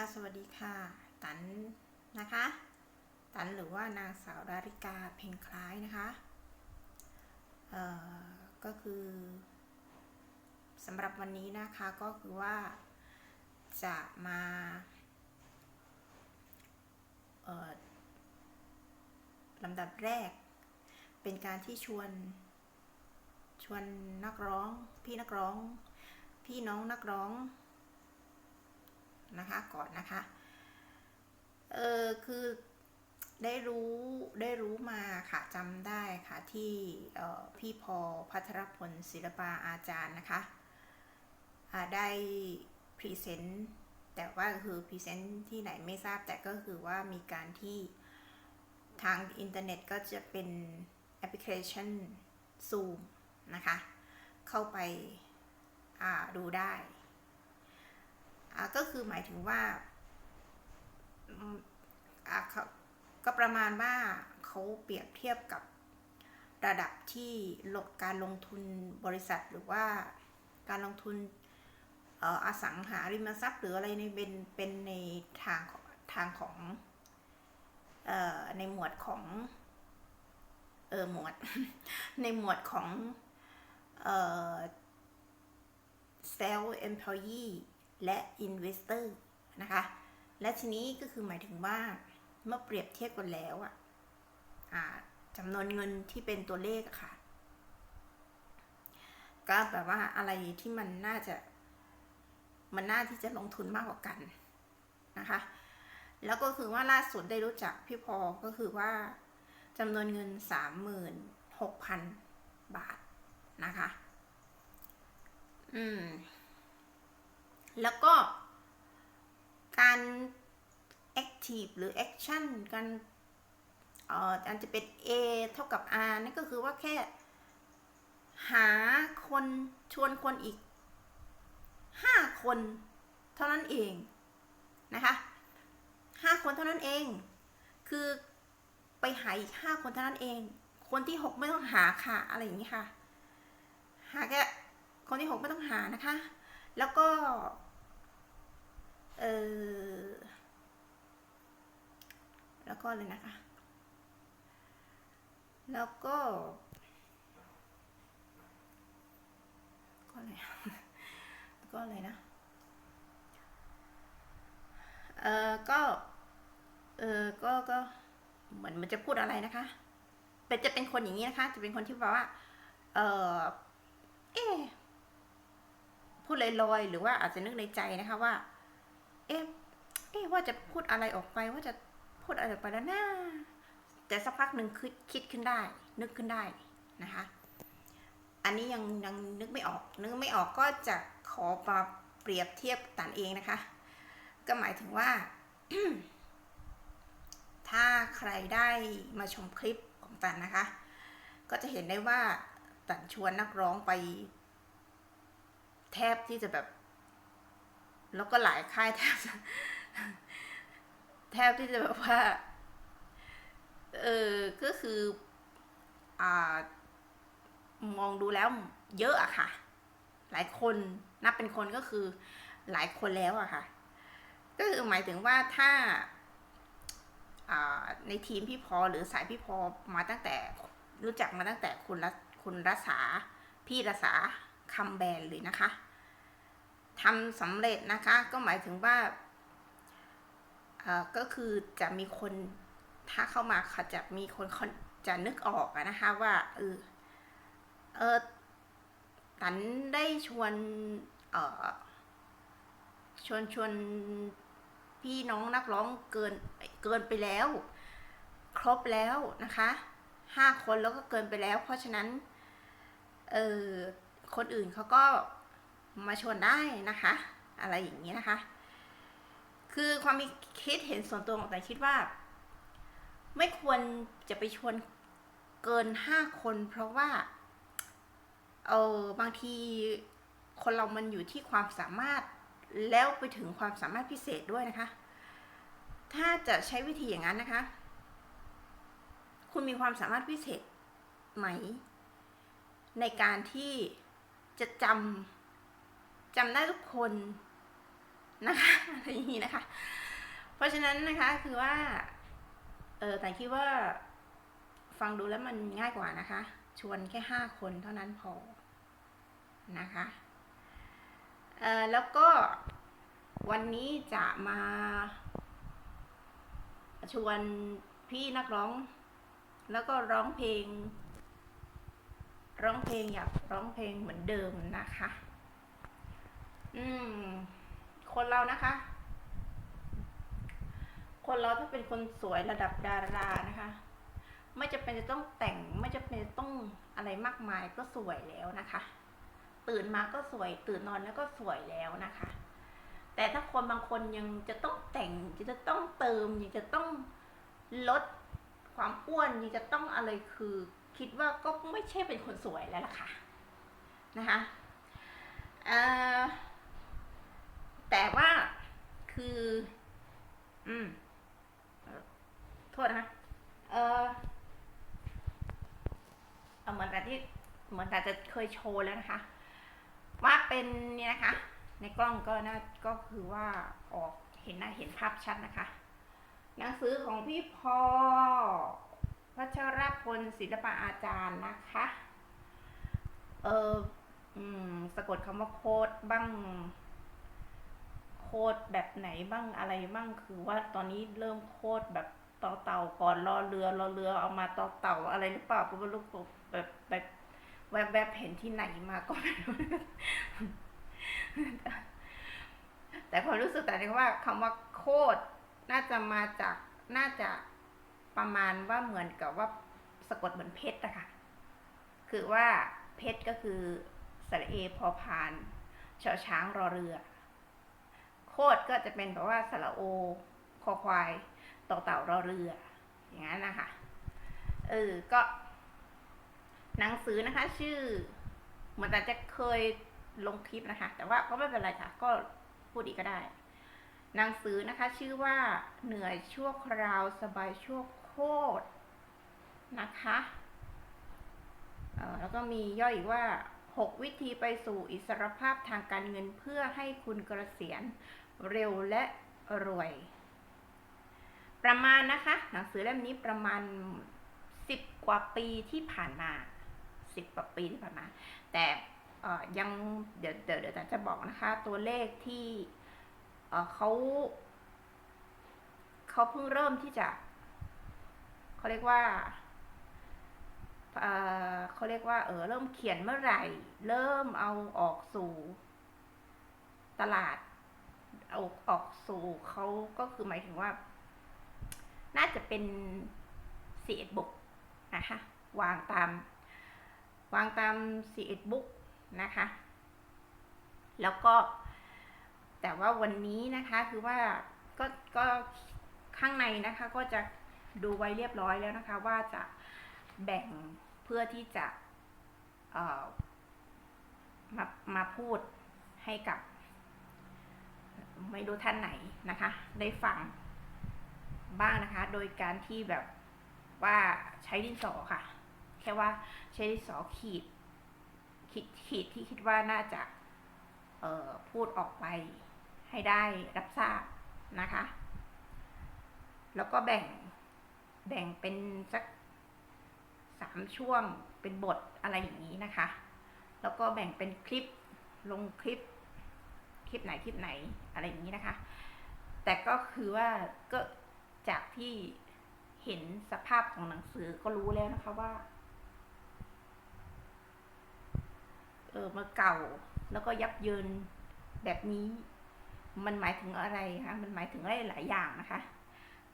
ะสวัสดีค่ะ ตันนะคะ ตันหรือว่านางสาวดาริกาเพ่งคล้ายนะคะเอ่อก็คือสำหรับวันนี้นะคะก็คือว่าจะมาเอ่อลำดับแรก เป็นการที่ชวนชวนนักร้องพี่นักร้อง พี่น้องนักร้อง นะคะก่อนนะคะ เออคือได้รู้ได้รู้มาค่ะจำได้ค่ะที่พี่พอพัทรพลศิลปาอาจารย์นะคะได้พรีเซนต์แต่ว่าคือพรีเซนต์ที่ไหนไม่ทราบแต่ก็คือว่ามีการที่ทางอินเทอร์เน็ตก็จะเป็นแอปพลิเคชัน Zoom นะคะ เข้าไปดูได้ ก็คือหมายถึงว่าเขาก็ประมาณว่าเขาเปรียบเทียบกับระดับที่ลงการลงทุนบริษัทหรือว่าการลงทุนอสังหาริมทรัพย์หรืออะไรในเป็นเป็นในทางทางของออในหมวดของเออหมวด ในหมวดของเออ self employee และ investor นะคะ และทีนี้ก็คือหมายถึงว่าเมื่อเปรียบเทียบกันแล้วอะอ่าจำนวนเงินที่เป็นตัวเลขอะค่ะ ก็แบบว่าอะไรที่มันน่าจะ มันน่าที่จะลงทุนมากกว่ากันนะคะ แล้วก็คือว่าล่าสุดได้รู้จักพี่พอก็คือว่าจำนวนเงินสามหมื่นหกพันบาทนะคะ อืม แล้วก็การ active หรือ action กันเอ่ออันจะเป็น A เท่ากับ R นั่นก็คือว่าแค่หาคนชวนคนอีก 5 คน เท่านั้นเองนะคะ5คนเท่านั้นเอง คือไปหาอีก 5 คนเท่านั้นเอง คนที่ 6 ไม่ต้องหาค่ะอะไรอย่างนี้ค่ะ หาแค่คนที่ 6 ไม่ต้องหานะคะ แล้วก็ เออ แล้วก็เลยนะคะ แล้วก็ก็อะไรแล้วก็อะไรนะ เออก็ เออก็ก็ เหมือนมันจะพูดอะไรนะคะ เป็นจะเป็นคนอย่างนี้นะคะ จะเป็นคนที่แบบว่า เออเอ๊พูดลอยๆ หรือว่าอาจจะนึกในใจนะคะว่า เอ๊ะเอ๊ะว่าจะพูดอะไรออกไปว่าจะพูดอะไรออกไปแล้วนะแต่สักพักหนึ่งคิดคิดขึ้นได้ นึกขึ้นได้นะคะ อันนี้ยังยังนึกไม่ออก นึกไม่ออกก็จะขอมาเปรียบเทียบตันเองนะคะ ก็หมายถึงว่า ถ้าใครได้มาชมคลิปของตันนะคะ ก็จะเห็นได้ว่าตันชวนนักร้องไป แทบที่จะแบบ แล้วก็หลายค่ายแทบแทบที่จะแบบว่า เออก็คืออ่ามองดูแล้วเยอะอะค่ะ หลายคนนับเป็นคนก็คือหลายคนแล้วอะค่ะ ก็คือหมายถึงว่าถ้าอ่าในทีมพี่พอหรือสายพี่พอมาตั้งแต่รู้จักมาตั้งแต่คุณรัคุณรัษาพี่รัษาคำแบนเลยนะคะ ทำสำเร็จนะคะ ก็หมายถึงว่าเอ่อก็คือจะมีคนถ้าเข้ามาเขาจะมีคนเขาจะนึกออกนะคะว่าเออเออตันได้ชวนเอ่อชวนชวนพี่น้องนักร้องเกินเกินไปแล้ว ครบแล้วนะคะห้าคนแล้วก็เกินไปแล้ว เพราะฉะนั้นเออคนอื่นเขาก็ มาชวนได้นะคะ อะไรอย่างนี้นะคะ คือความมีคิดเห็นส่วนตัวของแต่คิดว่า ไม่ควรจะไปชวนเกินห้าคน เพราะว่าเออบางทีคนเรามันอยู่ที่ความสามารถแล้วไปถึงความสามารถพิเศษด้วยนะคะ ถ้าจะใช้วิธีอย่างนั้นนะคะ คุณมีความสามารถพิเศษไหม ในการที่จะจำ จำได้ทุกคนนะคะอะไรอย่างนี้นะคะ เพราะฉะนั้นนะคะคือว่า เออแต่คิดว่าฟังดูแล้วมันง่ายกว่านะคะ ชวนแค่ห้าคนเท่านั้นพอนะคะเออแล้วก็วันนี้จะมา ชวนพี่นักร้อง แล้วก็ร้องเพลง ร้องเพลงอยากร้องเพลงเหมือนเดิมนะคะ อืม คนเรานะคะ คนเราถ้าเป็นคนสวยระดับดารานะคะ ไม่จะเป็นจะต้องแต่ง ไม่จะเป็นจะต้องอะไรมากมายก็สวยแล้วนะคะ ตื่นมาก็สวย ตื่นนอนแล้วก็สวยแล้วนะคะ แต่ถ้าคนบางคนยังจะต้องแต่งยังจะต้องเติมยังจะต้องลดความอ้วนยังจะต้องอะไรคือ คิดว่าก็ไม่ใช่เป็นคนสวยแล้วล่ะค่ะนะคะอ่อ แต่ว่าคือ อืมโทษนะคะเออเหมือนแต่ที่เหมือนแต่จะเคยโชว์แล้วนะคะ ว่าเป็นเนี่ยนะคะ ในกล้องก็น่าก็คือว่าออกเห็นหน้าเห็นภาพชัดนะคะ หนังสือของพี่พอพัชรพลศิลปะอาจารย์นะคะ เอออืมสะกดคำว่าโคดบ้าง โคดแบบไหนบ้างอะไรบ้างคือว่าตอนนี้เริ่มโคดแบบต่อเต่าก่อนรอเรือรอเรือเอามาต่อเต่าอะไรหรือเปล่าก็ไม่รู้แบบแบบแวบแบบๆเห็นที่ไหนมาก็ไม่รู้แต่ความรู้สึกแต่ว่าคำว่าโคดน่าจะมาจากน่าจะประมาณว่าเหมือนกับว่าสะกดเหมือนเพชรอะค่ะ คือว่าเพชรก็คือสระเอพอพานชอช้างรอเรือ โคดก็จะเป็นแบบว่าสระโอคอควายต่อเต่ารอเรือ อย่างนั้นนะคะ เออ ก็ หนังสือนะคะ ชื่อ เหมือนแต่จะเคยลงคลิปนะคะ แต่ว่าก็ไม่เป็นไรค่ะ ก็พูดอีกก็ได้ หนังสือนะคะ ชื่อว่าเหนื่อยชั่วคราวสบายชั่วโคตรนะคะเออแล้วก็มีย่อยอีกว่า 6 วิธีไปสู่อิสรภาพทางการเงินเพื่อให้คุณเกษียณ เร็วและรวย ประมาณนะคะ หนังสือเล่มนี้ประมาณ 10 กว่าปีที่ผ่านมา 10 กว่าปีที่ผ่านมา แต่ยังเดี๋ยวเดี๋ยวเดี๋ยวจะบอกนะคะ ตัวเลขที่เขาเขาเพิ่งเริ่มที่จะเขาเรียกว่าเอ่อเขาเรียกว่าเออเริ่มเขียนเมื่อไหร่ เริ่มเอาออกสู่ตลาด เอาออกสู่เขาก็คือหมายถึงว่า น่าจะเป็นสียดบุกนะคะวางตาม วางตามสีเอ็ดบุกนะคะ แล้วก็ แต่ว่าวันนี้นะคะคือว่าก็ก็ข้างในนะคะก็จะดูไว้เรียบร้อยแล้วนะคะ ว่าจะแบ่งเพื่อที่จะมามาพูดให้กับ ไม่รู้ท่านไหนนะคะ ได้ฟังบ้างนะคะ โดยการที่แบบว่าใช้ดินสอค่ะ แค่ว่าใช้ดินสอขีดขีดขีดที่คิดว่าน่าจะเออพูดออกไปให้ได้รับทราบนะคะ แล้วก็แบ่งแบ่งเป็นสักสามช่วงเป็นบทอะไรอย่างนี้นะคะ แล้วก็แบ่งเป็นคลิปลงคลิป คลิปไหนคลิปไหนอะไรอย่างนี้นะคะ แต่ก็คือว่าก็จากที่เห็นสภาพของหนังสือก็รู้แล้วนะคะว่า เออมาเก่าแล้วก็ยับเยินแบบนี้ มันหมายถึงอะไรคะมันหมายถึงอะไรหลายอย่างนะคะ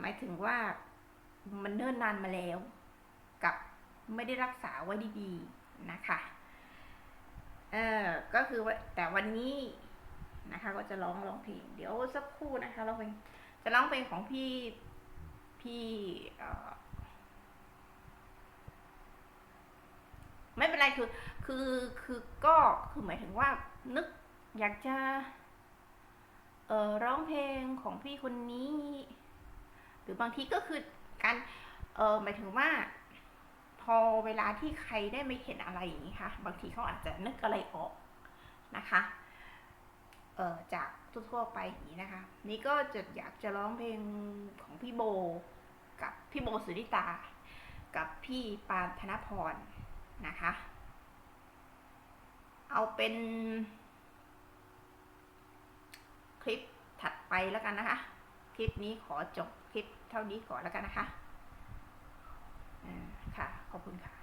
หมายถึงว่ามันเนิ่นนานมาแล้ว กับไม่ได้รักษาไว้ดีๆนะคะ เออก็คือว่าแต่วันนี้ นะคะ ก็จะร้องร้องเพลงเดี๋ยวสักครู่นะคะร้องเพลงจะร้องเพลงของพี่พี่ไม่เป็นไรคือคือคือก็คือหมายถึงว่านึกอยากจะเอ่อร้องเพลงของพี่คนนี้ หรือบางทีก็คือการเออหมายถึงว่า พอเวลาที่ใครได้ไม่เห็นอะไรอย่างนี้ค่ะ บางทีเขาอาจจะนึกอะไรออกนะคะ เออจากทั่วๆไปอย่างนี้นะคะ นี่ก็จะอยากจะร้องเพลงของพี่โบ กับพี่โบสุริตา กับพี่ปานธนพรนะคะ เอาเป็นคลิปถัดไปแล้วกันนะคะ คลิปนี้ขอจบคลิปเท่านี้ก่อนแล้วกันนะคะ ค่ะ ขอบคุณค่ะ